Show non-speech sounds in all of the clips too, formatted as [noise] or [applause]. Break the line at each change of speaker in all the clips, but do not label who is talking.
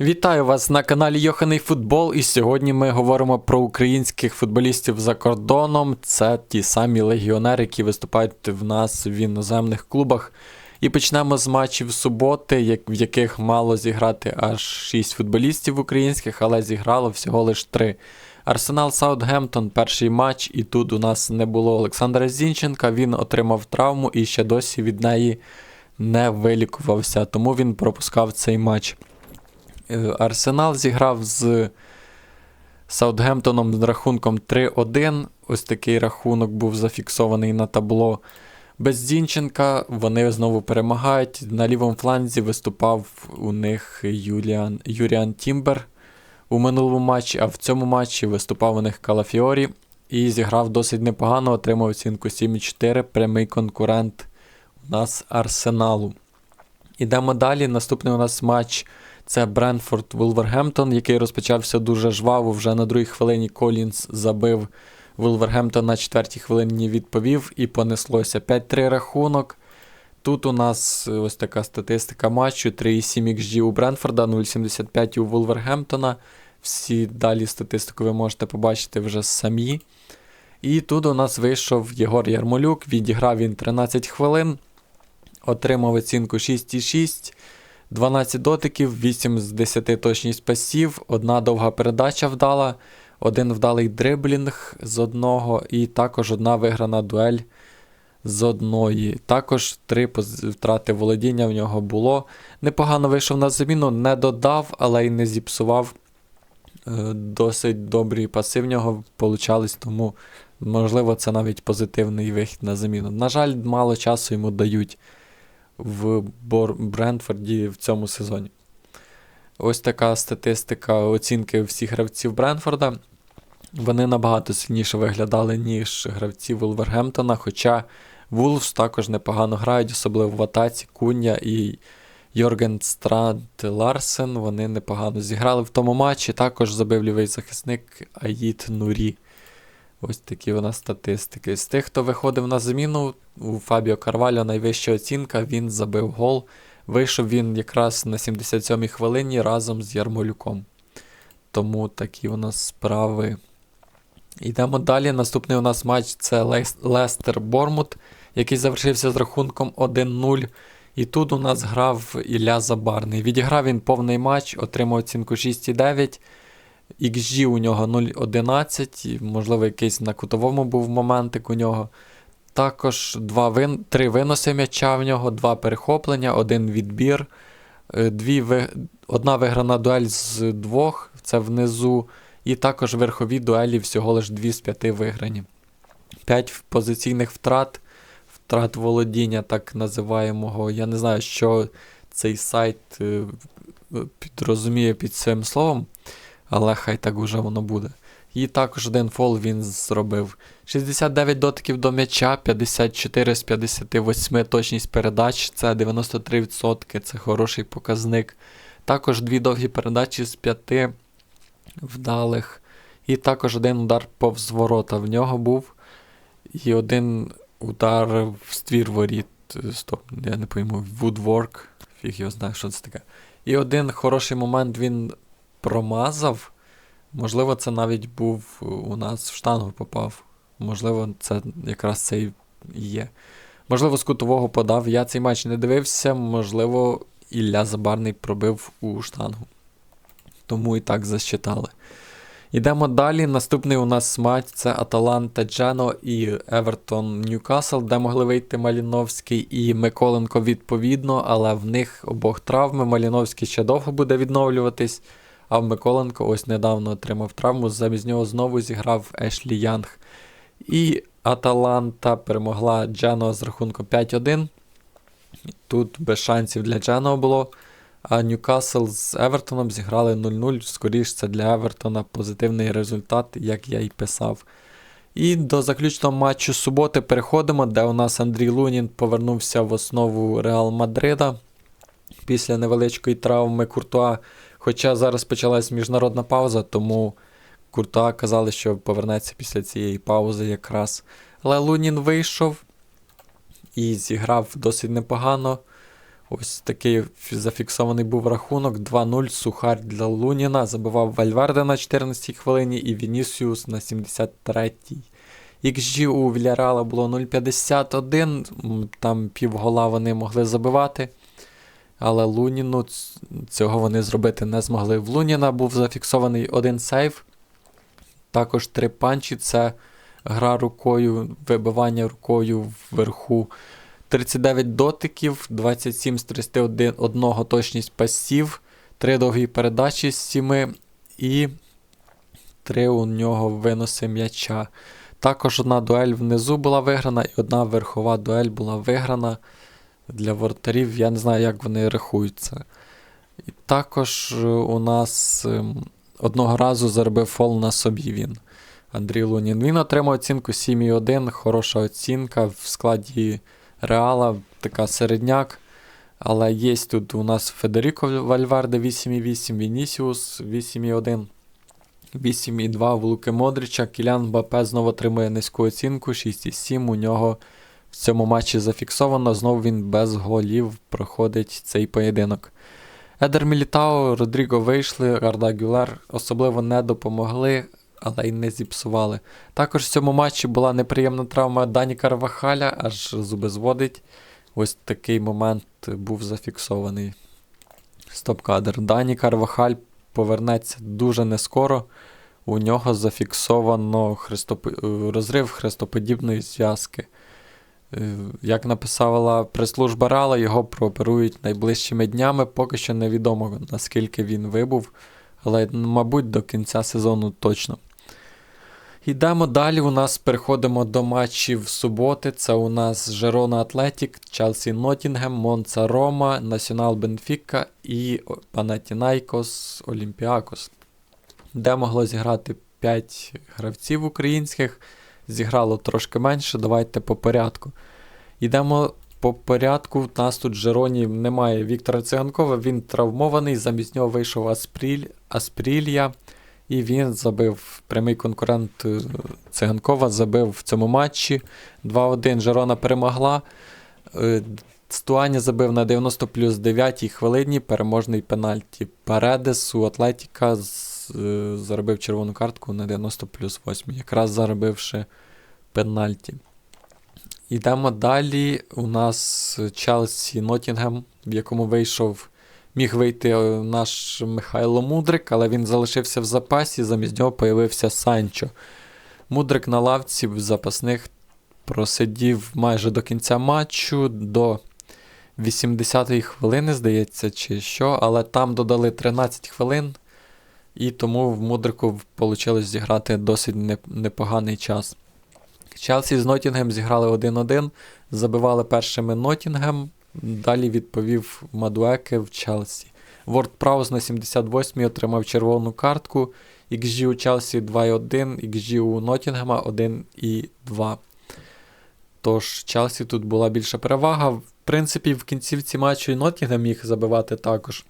Вітаю вас на каналі Йоханий Футбол. І сьогодні ми говоримо про українських футболістів за кордоном. Це ті самі легіонери, які виступають в нас в іноземних клубах. І почнемо з матчів суботи, в яких мало зіграти аж 6 футболістів українських, але зіграло всього лише 3. Арсенал Саутгемптон, перший матч, і тут у нас не було Олександра Зінченка. Він отримав травму і ще досі від неї не вилікувався, тому він пропускав цей матч. Е, Арсенал зіграв з Саутгемптоном з рахунком 3-1. Ось такий рахунок був зафіксований на табло. Без Зінченка вони знову перемагають. На лівому фланзі виступав у них Юліан, Юріан Тімбер у минулому матчі, а в цьому матчі виступав у них Калафіорі і зіграв досить непогано, отримав оцінку 7,4, прямий конкурент у нас Арсеналу. Ідемо далі. Наступний у нас матч це Бренфорд Вулвергемптон, який розпочався дуже жваво. Вже на другій хвилині Колінс забив Вулвергемптон на четвертій хвилині відповів і понеслося 5-3 рахунок. Тут у нас е, ось така статистика матчу: 3,7 XG у Бренфорда, 0,75 у Вулвергемптона. Всі далі статистику ви можете побачити вже самі. І тут у нас вийшов Єгор Ярмолюк, відіграв він 13 хвилин, отримав оцінку 6,6. 12 дотиків, 8 з 10 точність пасів, одна довга передача вдала, один вдалий дриблінг з одного, і також одна виграна дуель з одної. Також три втрати володіння в нього було. Непогано вийшов на заміну, не додав, але й не зіпсував. Е, Досить добрі паси в нього получались, тому можливо це навіть позитивний вихід на заміну. На жаль, мало часу йому дають в Брентфорді в цьому сезоні. Ось така статистика оцінки всіх гравців Бренфорда. Вони набагато сильніше виглядали, ніж гравці Вулвергемптона, хоча Вулфс також непогано грають, особливо в атаці Куня і Йорген Страд Ларсен. Вони непогано зіграли в тому матчі. Також забив лівий захисник Аїд Нурі. Ось такі у нас статистики. З тих, хто виходив на заміну, у Фабіо Карвалю найвища оцінка, він забив гол. Вийшов він якраз на 77-й хвилині разом з Ярмолюком. Тому такі у нас справи. Йдемо далі. Наступний у нас матч це Лестер Бормут, який завершився з рахунком 1-0. І тут у нас грав Ілля Забарний. Відіграв він повний матч, отримав оцінку 6,9. XG у нього 0,11, і, можливо, якийсь на кутовому був моментик у нього. Також два вин... три виноси м'яча в нього, два перехоплення, один відбір, е, дві ви... одна виграна дуель з двох, це внизу, і також верхові дуелі всього лиш дві з п'яти виграні. П'ять позиційних втрат, втрат володіння, так називаємого. Я не знаю, що цей сайт е, підрозуміє під цим словом, але хай так уже воно буде. І також один фол він зробив. 69 дотиків до м'яча, 54 з 58 точність передач, це 93%, це хороший показник. Також дві довгі передачі з 5 вдалих. І також один удар повз ворота в нього був. І один удар в ствір воріт. Стоп, я не пойму, Woodwork, фіг його знає, що це таке. І один хороший момент він промазав. Можливо, це навіть був е, у нас в штангу попав. Можливо, це якраз це і є. Можливо, з кутового подав. Я цей матч не дивився, можливо, Ілля Забарний пробив у штангу. Тому і так засчитали. Йдемо далі. Наступний у нас матч це Аталанта Джено і Евертон Ньюкасл, де могли вийти Маліновський і Миколенко відповідно, але в них обох травми. Маліновський ще довго буде відновлюватись, а в Миколенко ось недавно отримав травму. Замість нього знову зіграв Ешлі Янг. І Аталанта перемогла Джено з рахунком 5-1. Тут без шансів для Джено було. А Ньюкасл з Евертоном зіграли 0-0. Скоріше, це для Евертона позитивний результат, як я й писав. І до заключного матчу суботи переходимо, де у нас Андрій Лунін повернувся в основу Реал Мадрида після невеличкої травми Куртуа. Хоча зараз почалась міжнародна пауза, тому Куртуа казали, що повернеться після цієї паузи якраз. Але Лунін вийшов і зіграв досить непогано. Ось такий зафіксований був рахунок 2-0. Сухар для Луніна. Забивав Вальверде на 14-й хвилині і Вінісіус на 73-й. XG у Вільяреала було 0,51. Там півгола вони могли забивати. Але Луніну цього вони зробити не змогли. В Луніна був зафіксований один сейв. Також три панчі це гра рукою, вибивання рукою вверху. 39 дотиків, 27 з 31 точність пасів, 3 довгі передачі з 7 і 3 у нього виноси м'яча. Також одна дуель внизу була виграна, і одна верхова дуель була виграна для воротарів. Я не знаю, як вони рахуються. І також е, у нас ем, одного разу заробив фол на собі він. Андрій Лунін. Він отримав оцінку 7,1, хороша оцінка в складі Реала, така середняк. Але є тут у нас Федеріко Вальверде 8,8, Вінісіус 8,1, 8,2 в Луки Модрича. Кілян Бапе знову отримує низьку оцінку 6,7. У нього в цьому матчі зафіксовано. Знову він без голів проходить цей поєдинок. Едер Мілітао, Родріго вийшли, Арда Гюлер особливо не допомогли, але й не зіпсували. Також в цьому матчі була неприємна травма Дані Карвахаля, аж зуби зводить. Ось такий момент був зафіксований. Стоп-кадр. Дані Карвахаль повернеться дуже нескоро. У нього зафіксовано хрестоп... розрив хрестоподібної зв'язки. Е, Як написала прес-служба Рала, його прооперують найближчими днями. Поки що невідомо, наскільки він вибув, але, мабуть, до кінця сезону точно. Йдемо далі. У нас переходимо до матчів суботи. Це у нас Жерона Атлетік, Челсі Ноттінгем, Монца Рома, Націонал Бенфіка і Панатінайкос Олімпіакос. Де могло зіграти 5 гравців українських. Зіграло трошки менше. Давайте по порядку. Йдемо по порядку. У нас тут в Жероні немає Віктора Циганкова, він травмований. Замість нього вийшов Аспріль, Аспрілія. І він забив прямий конкурент е, Циганкова, забив в цьому матчі. 2-1 Жерона перемогла. Е, Стуані забив на 90 плюс 9 хвилині переможний пенальті. Паредес у Атлетіка з- заробив червону картку на 90 плюс 8, якраз заробивши пенальті. Йдемо далі. У нас Челсі Ноттінгем, в якому вийшов Міг вийти е, наш Михайло Мудрик, але він залишився в запасі, замість нього появився Санчо. Мудрик на лавці в запасних просидів майже до кінця матчу, до 80-ї хвилини, здається, чи що, але там додали 13 хвилин, і тому в Мудрику вийшло зіграти досить непоганий час. Челсі з Ноттінгем зіграли 1-1, забивали першими Ноттінгем, Далі відповів Мадуеке в Челсі. Ворд Праус на 78-й отримав червону картку. XG у Челсі 2,1, XG у Ноттінгема 1,2. Тож Челсі тут була більша перевага. В принципі, в кінцівці матчу і Ноттінгем міг забивати також.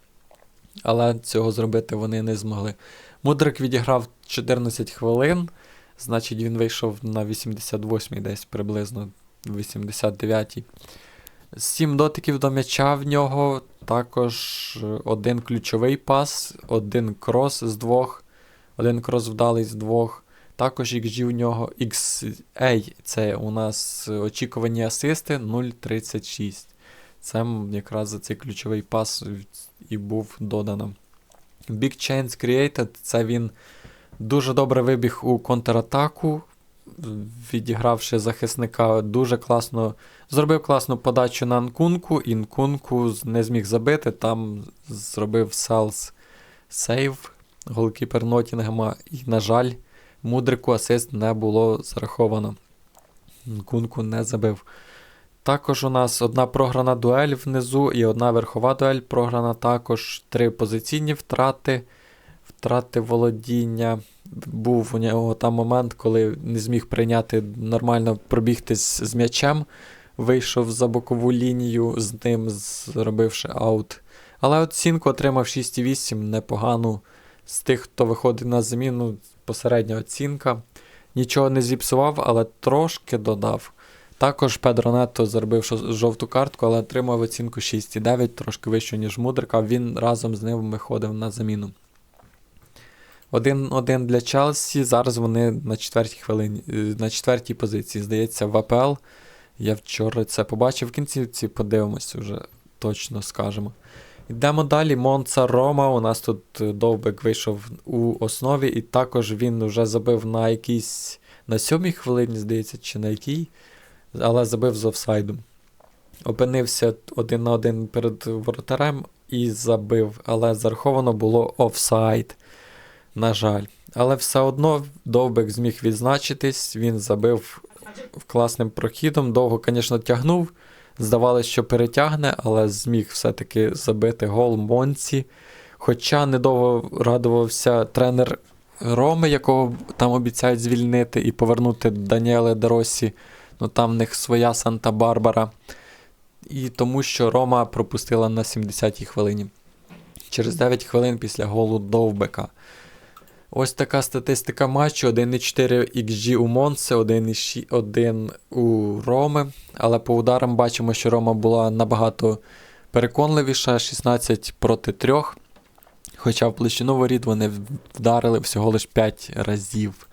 Але цього зробити вони не змогли. Мудрик відіграв 14 хвилин, значить він вийшов на 88-й десь приблизно 89-й. Сім дотиків до м'яча в нього, також е, один ключовий пас, один крос з двох, один крос вдалий з двох. Також XG в нього XA, це у нас очікувані асисти 0,36. Це якраз за цей ключовий пас і був додано. Big Chains Created, це він дуже добре вибіг у контратаку, відігравши захисника дуже класно. Зробив класну подачу на Нкунку, і Нкунку не зміг забити. Там зробив селс сейв голкіпер Ноттінгема. І, на жаль, мудрику асист не було зараховано. Нкунку не забив. Також у нас одна програна дуель внизу і одна верхова дуель програна також. Три позиційні втрати, втрати володіння. Був у нього там момент, коли не зміг прийняти нормально пробігтись з м'ячем вийшов за бокову лінію з ним, зробивши аут. Але оцінку отримав 6,8 непогану. З тих, хто виходить на заміну, посередня оцінка. Нічого не зіпсував, але трошки додав. Також Педро Нетто заробив жовту картку, але отримав оцінку 6,9, трошки вищу, ніж Мудрика. Він разом з ним виходив на заміну. 1-1 для Челсі. Зараз вони на четвертій хвилині, е, на четвертій позиції. Здається, в АПЛ. Я вчора це побачив. В кінцівці подивимось вже точно скажемо. Йдемо далі. Монца Рома. У нас тут е, Довбек вийшов у основі, і також він вже забив на якійсь на сьомій хвилині, здається, чи на якій, але забив з офсайдом. Опинився один на один перед воротарем і забив, але зараховано було офсайд. На жаль. Але все одно Довбек зміг відзначитись, він забив класним прохідом, довго, звісно, тягнув. Здавалося, що перетягне, але зміг все-таки забити гол Монці. Хоча недовго радувався тренер Роми, якого там обіцяють звільнити і повернути Даніеле Деросі. Ну там в них своя Санта-Барбара. І тому що Рома пропустила на 70-й хвилині. Через 9 хвилин після голу Довбека. Ось така статистика матчу: 1,4 XG у Монсе, 1,1 у Роми. Але по ударам бачимо, що Рома була набагато переконливіша, 16 проти 3. Хоча в площину воріт вони вдарили всього лише 5 разів.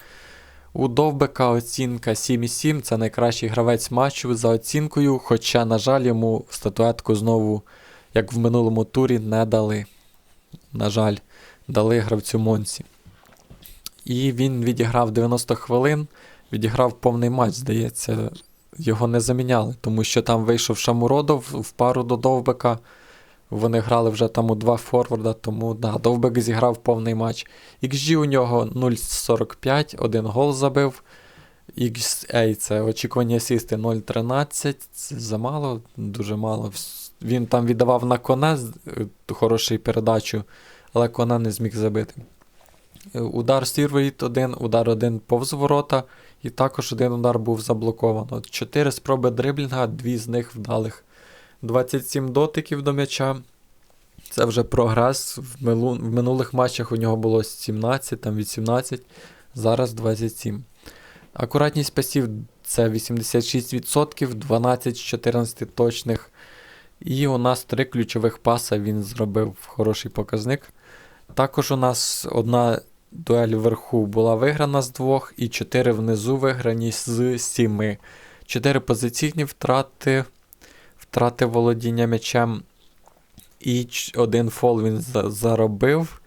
У Довбека оцінка 7,7. Це найкращий гравець матчу за оцінкою. Хоча, на жаль, йому статуетку знову, як в минулому турі, не дали. На жаль, дали гравцю Монсі. І він відіграв 90 хвилин, відіграв повний матч, здається. Його не заміняли, тому що там вийшов Шамуродов в пару до Довбека. Вони грали вже там у два форварда, тому да, Довбек зіграв повний матч. XG у нього 0,45, один гол забив. XA це очікувані асісти 0,13. Це замало, дуже мало. Він там віддавав на коне е, хорошу передачу, але коне не зміг забити. Е, Удар Сірвейт один, удар один повз ворота, і також один удар був заблоковано. Чотири спроби дриблінга, дві з них вдалих. 27 дотиків до м'яча. Це вже прогрес. В, милу, в минулих матчах у нього було 17, там 18, зараз 27. Акуратність пасів це 86%, 12 з 14 точних. І у нас три ключових паса він зробив хороший показник. Також у нас одна дуель вверху була виграна з двох, і чотири внизу виграні з сіми. Чотири позиційні втрати, втрати володіння м'ячем. І один фол він заробив.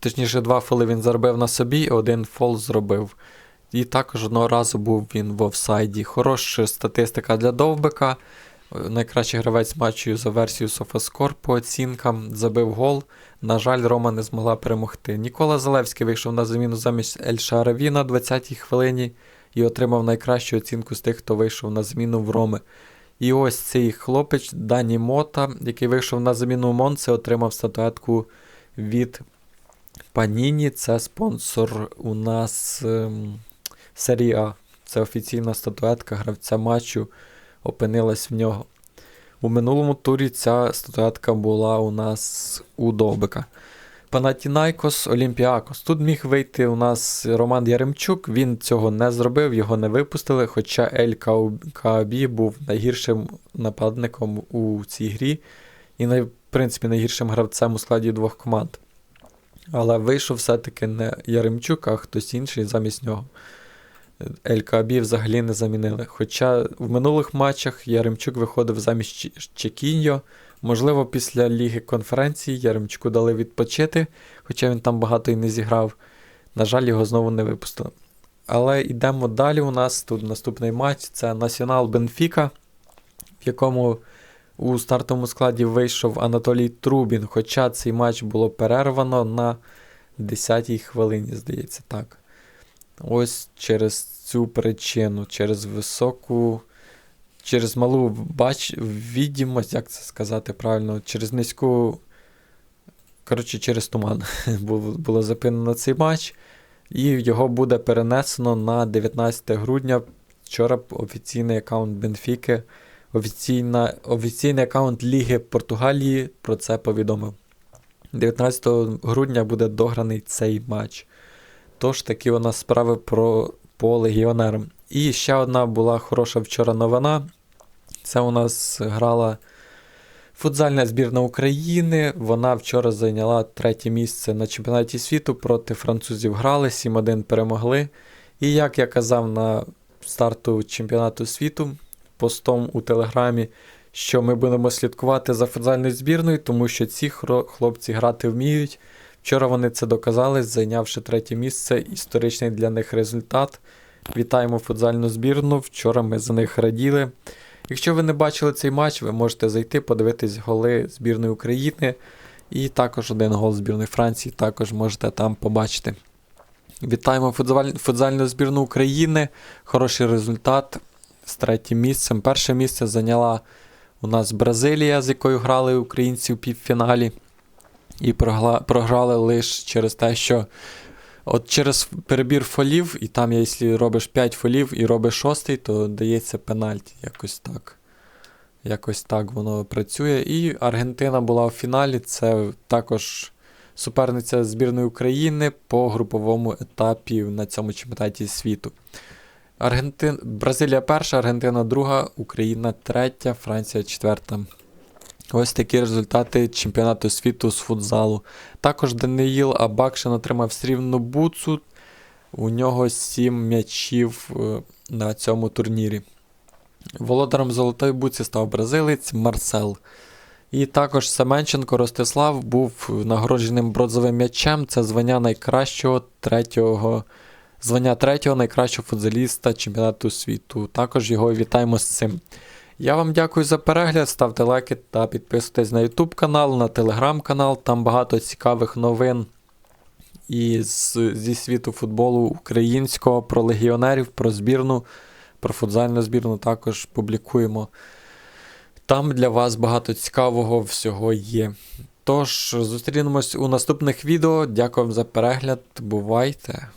Точніше, два фоли він заробив на собі, і один фол зробив. І також одного разу був він в офсайді. Хороша статистика для Довбека. Е, Найкращий гравець матчу за версією SofaScore по оцінкам забив гол. На жаль, Рома не змогла перемогти. Нікола Залевський вийшов на заміну замість Ель Шараві на 20-й хвилині і отримав найкращу оцінку з тих, хто вийшов на зміну в Роми. І ось цей хлопець Дані Мота, який вийшов на заміну Монце, отримав статуетку від Паніні. Це спонсор у нас ем, серії А. Це офіційна статуетка гравця матчу опинилась в нього. У минулому турі ця статуетка була у нас у Довбика. Панатінайкос, Олімпіакос. Тут міг вийти у нас Роман Яремчук, він цього не зробив, його не випустили, хоча Ель Каабі був найгіршим нападником у цій грі і, в принципі, найгіршим гравцем у складі двох команд. Але вийшов все-таки не Яремчук, а хтось інший замість нього. Ель Каабі взагалі не замінили. Хоча в минулих матчах Яремчук виходив замість Чекіньо. Можливо, після Ліги конференції Яремчуку дали відпочити, хоча він там багато і не зіграв. На жаль, його знову не випустили. Але йдемо далі. У нас тут наступний матч це Націонал Бенфіка, в якому у стартовому складі вийшов Анатолій Трубін, хоча цей матч було перервано на 10-й хвилині, здається, так. Ось через цю причину, через високу, через малу бач, відімость, як це сказати правильно, через низьку. Коротше, через туман [laughs] було, зупинено цей матч, і його буде перенесено на 19 грудня. Вчора офіційний аккаунт Бенфіки, офіційна, офіційний аккаунт Ліги Португалії про це повідомив. 19 грудня буде дограний цей матч. Тож такі у нас справи про, по легіонерам. І ще одна була хороша вчора новина. Це у нас грала футзальна збірна України. Вона вчора зайняла третє місце на чемпіонаті світу. Проти французів грали, 7-1 перемогли. І як я казав на старту чемпіонату світу постом у телеграмі, що ми будемо слідкувати за футзальною збірною, тому що ці хлопці грати вміють. Вчора вони це доказали, зайнявши третє місце. Історичний для них результат. Вітаємо футзальну збірну. Вчора ми за них раділи. Якщо ви не бачили цей матч, ви можете зайти, подивитись голи збірної України. І також один гол збірної Франції, також можете там побачити. Вітаємо футзаль- футзальну збірну України. Хороший результат з третім місцем. Перше місце зайняла у нас Бразилія, з якою грали українці в півфіналі. І прогла- програли лише через те, що от через перебір фолів, і там, якщо робиш 5 фолів і робиш шостий, то дається пенальті. Якось так. Якось так воно працює. І Аргентина була в фіналі. Це також суперниця збірної України по груповому етапі на цьому чемпіонаті світу. Аргентин... Бразилія перша, Аргентина друга, Україна третя, Франція четверта. Ось такі результати чемпіонату світу з футзалу. Також Даниїл Абакшин отримав срібну буцу. У нього 7 м'ячів е, на цьому турнірі. Володарем золотої буці став бразилець Марсел. І також Семенченко Ростислав був нагородженим бронзовим м'ячем. Це звання найкращого третього, звання третього найкращого футзаліста чемпіонату світу. Також його вітаємо з цим. Я вам дякую за перегляд, ставте лайки та підписуйтесь на YouTube канал, на Telegram канал. Там багато цікавих новин із, зі світу футболу українського, про легіонерів, про збірну, про футзальну збірну також публікуємо. Там для вас багато цікавого всього є. Тож, зустрінемось у наступних відео. Дякую вам за перегляд. Бувайте!